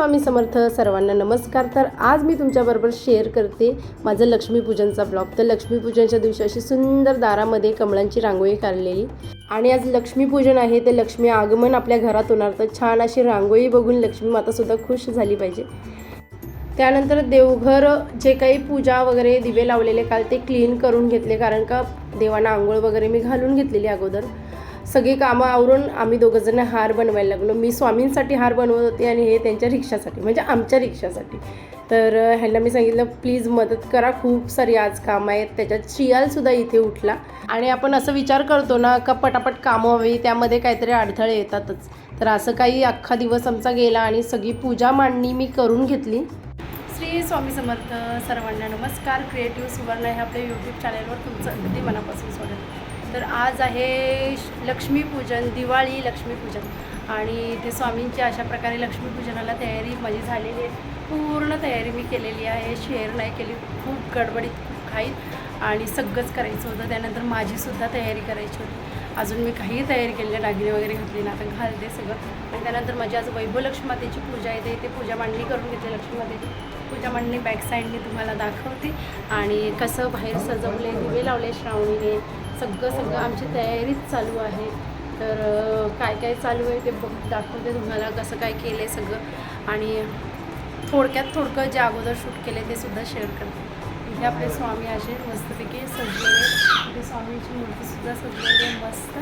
स्वामी समर्थ सर्वांना नमस्कार. तर आज मी तुमच्याबरोबर शेअर करते माझं लक्ष्मीपूजनचा ब्लॉग तर लक्ष्मीपूजनच्या दिवशी अशी सुंदर दारामध्ये कमळांची रांगोळी काढलेली. आणि आज लक्ष्मीपूजन आहे ते लक्ष्मी आगमन आपल्या घरात होणार. तर छान अशी रांगोळी बघून लक्ष्मी मातासुद्धा खुश झाली पाहिजे. त्यानंतर देवघर जे काही पूजा वगैरे दिवे लावलेले काल ते क्लीन करून घेतले. कारण का देवांना आंघोळ वगैरे मी घालून घेतलेली अगोदर. सगळी कामं आवरून आम्ही दोघंजण हार बनवायला लागलो. मी स्वामींसाठी हार बनवत होते आणि हे त्यांच्या रिक्षासाठी म्हणजे आमच्या रिक्षासाठी. तर ह्यांना मी सांगितलं प्लीज मदत करा खूप सारी आज कामं आहेत. त्याच्यात शियालसुद्धा इथे उठला. आणि आपण असं विचार करतो ना का पटापट कामं हवी त्यामध्ये काहीतरी अडथळे येतातच. तर असं काही अख्खा दिवस आमचा गेला आणि सगळी पूजा मांडणी मी करून घेतली. श्री स्वामी समर्थ सर्वांना नमस्कार. क्रिएटिव्ह सुवर्ण ह्या आपल्या यूट्यूब चॅनलवर तुमचं अगदी मनापासून स्वागत. तर आज आहे लक्ष्मीपूजन दिवाळी लक्ष्मीपूजन आणि ते स्वामींची अशा प्रकारे लक्ष्मीपूजनाला तयारी माझी झालेली आहे. पूर्ण तयारी मी केलेली आहे. शेअर नाही केली. खूप गडबडीत खूप आणि सगळंच करायचं होतं. त्यानंतर माझीसुद्धा तयारी करायची होती. अजून मी काही तयारी केली नाही. दागिने वगैरे घातले ना आता घालते सगळं. आणि त्यानंतर माझी आज वैभव लक्ष्मीमातेची पूजा येते ते पूजा मांडणी करून घेते लक्ष्मी मातेची. पूजा मांडणी बॅक साईडने तुम्हाला दाखवते. आणि कसं बाहेर सजवले दिवे लावले श्रावणीने. सगळं सगळं आमची तयारीच चालू आहे. तर काय काय चालू आहे ते बघ दाखवते तुम्हाला कसं काय केलं आहे सगळं. आणि थोडक्यात थोडकं जे अगोदर शूट केले ते सुद्धा शेअर करते. इथे आपले स्वामी असे मस्तपैकी सजलेले इथे स्वामींची मूर्तीसुद्धा सजलेली मस्त.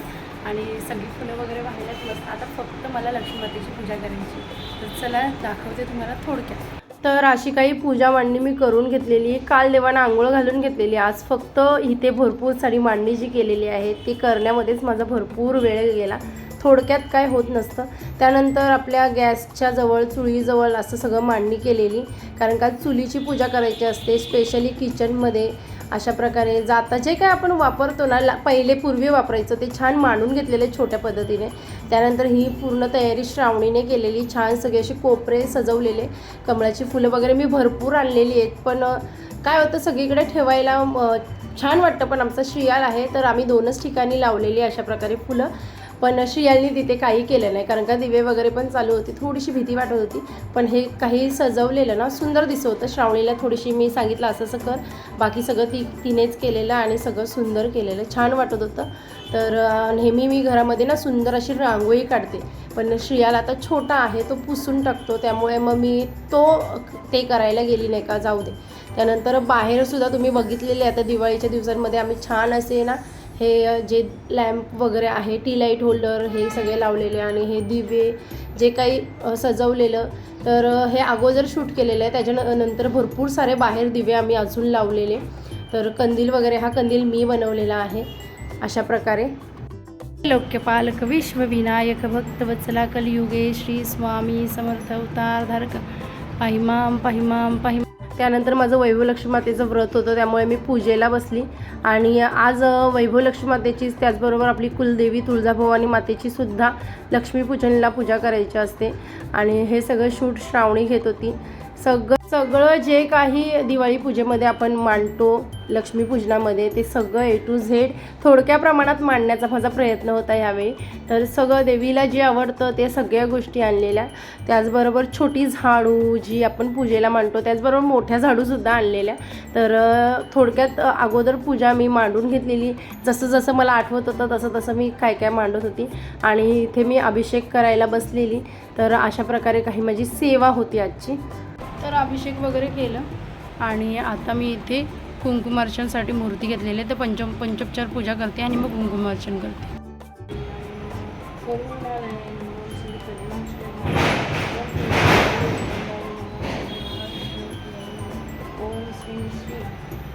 आणि सगळी फुलं वगैरे वाहिल्यात मस्त. आता फक्त मला लक्ष्मीमातेची पूजा करायची तर चला दाखवते तुम्हाला थोडक्यात. तर अशी काही पूजा मांडणी मी करून घेतलेली आहे. काल देवानं आंघोळ घालून घेतलेली आज फक्त इथे भरपूर सारी मांडणी जी केलेली आहे ती करण्यामध्येच माझा भरपूर वेळ गेला. थोडक्यात काय होत नसतं. त्यानंतर आपल्या गॅसच्या जवळ चुलीजवळ असं सगळं मांडणी केलेली. कारण का चुलीची पूजा करायची असते स्पेशली किचनमध्ये अशा प्रकारे जाता जे काय आपण वापरतो ना ला पहिले पूर्वी वापरायचं ते छान मांडून घेतलेले छोट्या पद्धतीने. त्यानंतर ही पूर्ण तयारी श्रावणीने केलेली छान सगळे असे कोपरे सजवलेले. कमळाची फुलं वगैरे मी भरपूर आणलेली आहेत पण काय होतं सगळीकडे ठेवायला छान वाटतं पण आमचा शियाल आहे तर आम्ही दोनच ठिकाणी लावलेली अशा प्रकारे फुलं. पण शियालनी तिथे काही केलं नाही. कारण का दिवे वगैरे पण चालू होती थोडीशी भीती वाटत होती. पण हे काही सजवलेलं ना सुंदर दिसत होतं. श्रावणीला थोडीशी मी सांगितलं असं असं कर. बाकी सगळं ती तिनेच केलेलं आणि सगळं सुंदर केलेलं. छान वाटत होतं. तर नेहमी मी घरामध्ये ना सुंदर अशी रांगोळी काढते. पण श्रियाल आता छोटा आहे तो पुसून टाकतो. त्यामुळे मग मी तो ते करायला गेली नाही का जाऊ दे. त्यानंतर बाहेरसुद्धा तुम्ही बघितलेले आता दिवाळीच्या दिवसांमध्ये आम्ही छान असे ना हे जे लॅम्प वगैरे आहे टी लाइट होल्डर हे सगळे लावलेले आणि हे दिवे जे काही सजवलेलं तर हे अगोदर शूट केलेलं आहे. त्याच्यानंतर भरपूर सारे बाहेर दिवे आम्ही अजून लावलेले. तर कंदील वगैरे हा कंदील मी बनवलेला आहे. अशा प्रकारे. लोक्यपालक विश्वविनायक भक्तवत्सला कलियुगे श्री स्वामी समर्थ अवतार धारक पाहिमाम पाहिमाम. पाहिमा त्यानंतर माझं वैभवलक्ष्मी मातेचं व्रत होतं त्यामुळे मी पूजेला बसली. आणि आज वैभव लक्ष्मी मातेचीच त्याचबरोबर आपली कुलदेवी तुळजाभवानी मातेची सुद्धा लक्ष्मीपूजनला पूजा करायची असते. आणि हे सगळं शूट श्रावणी घेत होती. सगळं सगळं जे काही दिवाळी पूजेमध्ये आपण मांडतो लक्ष्मीपूजनामध्ये ते सगळं ए टू झेड थोडक्या प्रमाणात मांडण्याचा माझा प्रयत्न होता यावेळी तर सगळं देवीला जे आवडतं ते सगळ्या गोष्टी आणलेल्या. त्याचबरोबर छोटी झाडू जी आपण पूजेला मांडतो त्याचबरोबर मोठ्या झाडूसुद्धा आणलेल्या. तर थोडक्यात अगोदर पूजा मी मांडून घेतलेली. जसं जसं मला आठवत होतं तसं तसं मी काय काय मांडत होती. आणि इथे मी अभिषेक करायला बसलेली. तर अशा प्रकारे काही माझी सेवा होती आजची. तर अभिषेक वगैरे केलं. आणि आता मी इथे कुंकुमार्चनसाठी मूर्ती घेतलेली आहे. तर पंचम पंचोपचार पूजा करते आणि मग कुंकुमार्चन करते. ओम श्री श्री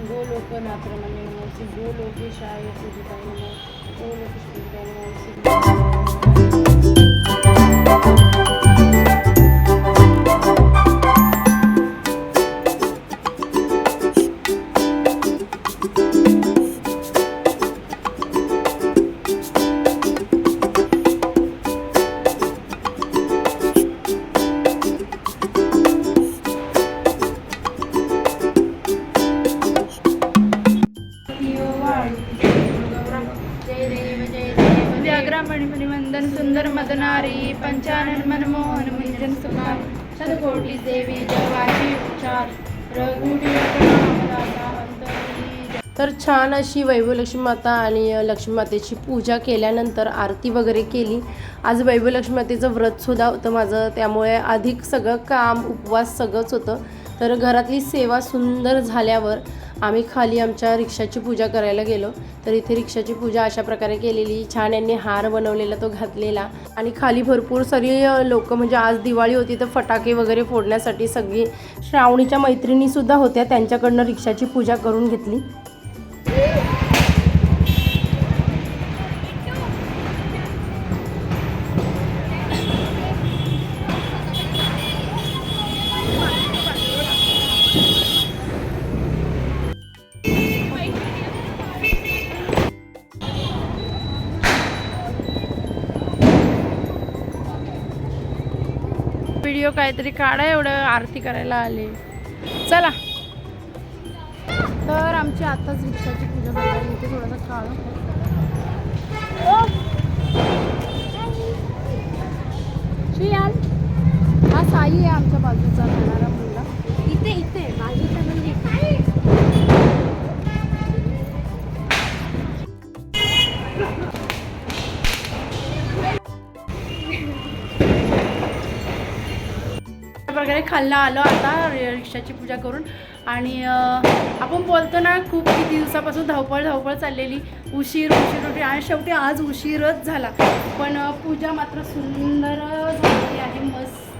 गोलोकनाथ रमणे नमः. श्री गोलोकेशाय पूजिताय नमः. गोलोकेशाय नमः. श्री सुखा देवी जगाची उच्चार तर छान अशी वैभवलक्ष्मी माता आणि लक्ष्मी मातेची पूजा केल्यानंतर आरती वगैरे केली. आज वैभवलक्ष्मी मातेचं व्रतसुद्धा होतं माझं त्यामुळे अधिक सगळं काम उपवास सगळंच होतं. तर घरातली सेवा सुंदर झाल्यावर आम्ही खाली आमच्या रिक्षाची पूजा करायला गेलो. तर इथे रिक्षाची पूजा अशा प्रकारे केलेली. छान यांनी हार बनवलेला तो घातलेला. आणि खाली भरपूर सारी लोक म्हणजे आज दिवाळी होती तर फटाके वगैरे फोडण्यासाठी सगळी श्रावणीच्या मैत्रिणीसुद्धा होत्या. त्यांच्याकडनं रिक्षाची पूजा करून घेतली. व्हिडिओ काहीतरी काढा एवढं आरती करायला आले. चला. तर आमची आताच रिक्षाची पूजा बघायला येते थोडासा काळ. हा साई आहे आमच्या बाजूचा राहणारा वगैरे खाल्ला आलो आता रिक्षाची पूजा करून. आणि आपण बोलतो ना खूप किती दिवसापासून धावपळ धावपळ चाललेली. उशीर उशीर उशीर. आणि शेवटी आज उशीरच झाला. पण पूजा मात्र सुंदर झालेली आहे मस्त.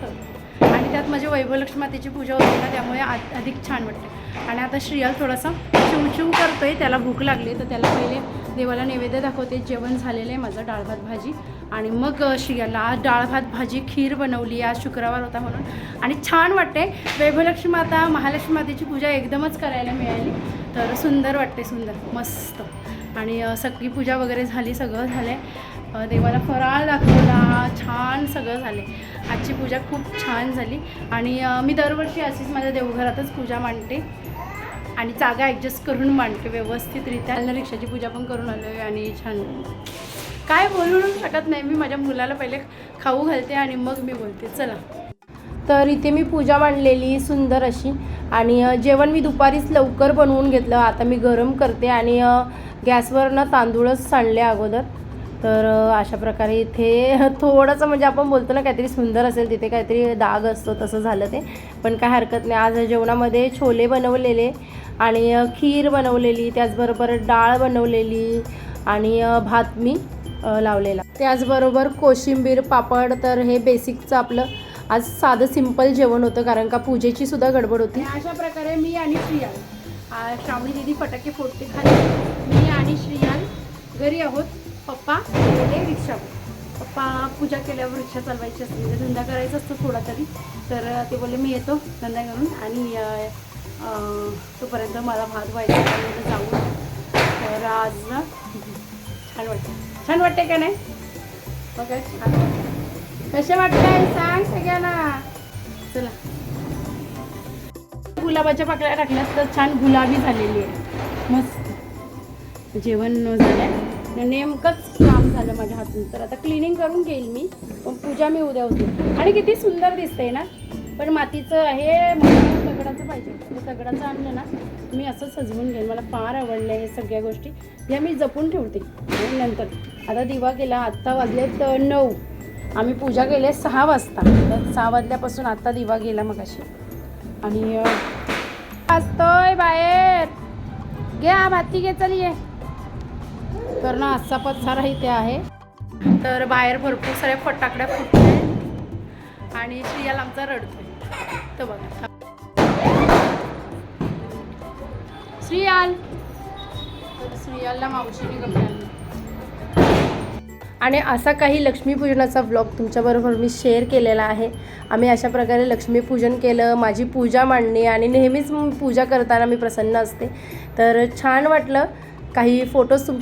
त्यात माझी वैभवलक्ष्मी मातेची पूजा होती ना त्यामुळे आ- अधिक छान वाटते आणि आता श्रियाल थोडासा चिवचिव आहे त्याला भूक लागली तर त्याला पहिले देवाला नैवेद्य दाखवते. जेवण झालेलं आहे माझं डाळ भात भाजी. आणि मग श्रियाला आज डाळ भात भाजी खीर बनवली आज शुक्रवार होता म्हणून. आणि छान वाटते वैभवलक्ष्मी माता महालक्ष्मी मातेची पूजा एकदमच करायला मिळाली. तर सुंदर वाटते सुंदर. मस्त. आणि सगळी पूजा वगैरे झाली सगळं झालं आहे देवाला फराळ दाखवला छान सगळं झाले. आजची पूजा खूप छान झाली. आणि मी दरवर्षी अशीच माझ्या देवघरातच पूजा मांडते. आणि जागा ॲडजस्ट करून मांडते व्यवस्थितरित्या. त्यांना रिक्षाची पूजा पण करून आलो आहे आणि छान. काय बोलू शकत नाही मी माझ्या मुलाला पहिले खाऊ घालते आणि मग मी बोलते. चला. तर इथे मी पूजा मांडलेली सुंदर अशी. आणि जेवण मी दुपारीच लवकर बनवून घेतलं. आता मी गरम करते आणि गॅसवरनं गॅसवर ना तांदूळच सांडले अगोदर. तर अशा प्रकारे इथे थोडंसं म्हणजे आपण बोलतो ना काहीतरी सुंदर असेल तिथे काहीतरी दाग असतो तसं झालं ते. पण काय हरकत नाही. आज जेवणामध्ये छोले बनवलेले आणि खीर बनवलेली त्याचबरोबर डाळ बनवलेली आणि भात मी लावलेला. त्याचबरोबर कोशिंबीर पापड तर हे बेसिकचं आपलं आज साधं सिंपल जेवण होतं कारण का पूजेची सुद्धा गडबड होती. अशा प्रकारे मी आणि श्रियाल श्रावणी दिदी फटाके फोडते खाली. मी आणि श्रियाल घरी आहोत. पप्पा गेले रिक्षा पप्पा पूजा केल्यावर रिक्षा चालवायची असते म्हणजे धंदा करायचा असतो थोडा तरी. तर ते बोलले मी येतो धंदा करून आणि तोपर्यंत मला भात व्हायचा आहे, जाऊ तर आज ना छान वाटतं छान वाटते का नाही? बघा छान कसे वाटतंय सांग सगळ्यांना. चला. गुलाबाच्या पाकळ्या टाकल्यात तर छान गुलाबी झालेली आहे. मस्त. जेवण झालं नेमकंच काम झालं माझ्या हातून. तर आता क्लिनिंग करून घेईल मी पण पूजा मी उद्या होते आणि किती सुंदर दिसते ना? पण मातीचं आहे मला दगडाचं पाहिजे. तर दगडाचं आणलं ना मी असं सजवून घेईन. मला फार आवडलं हे सगळ्या गोष्टी. ह्या मी जपून ठेवते. आणि नंतर. आता दिवा केला आत्ता वाजलेत नऊ. आम्ही पूजा केली आहे सहा वाजता. तर सहा वाजल्यापासून आत्ता दिवा गेला मग अशी आणि असतोय वाजतोय बाहेर. घ्या भाती घे चल ये तर ना असा पसारा इथे आहे. तर बाहेर भरपूर साऱ्या फटाकड्या फुटल्या आणि श्रियाल आमचा रडतोय. तर बघा. श्रियाल. तर श्रियालला मावशीने आणि असा काही लक्ष्मीपूजनाचा व्लॉग तुमच्याबरोबर मी शेअर केलेला आहे. आम्ही अशा प्रकारे लक्ष्मीपूजन केलं माझी पूजा मांडणी आणि नेहमीच पूजा करताना मी प्रसन्न असते. तर छान वाटलं. काही फोटोज तुमच्या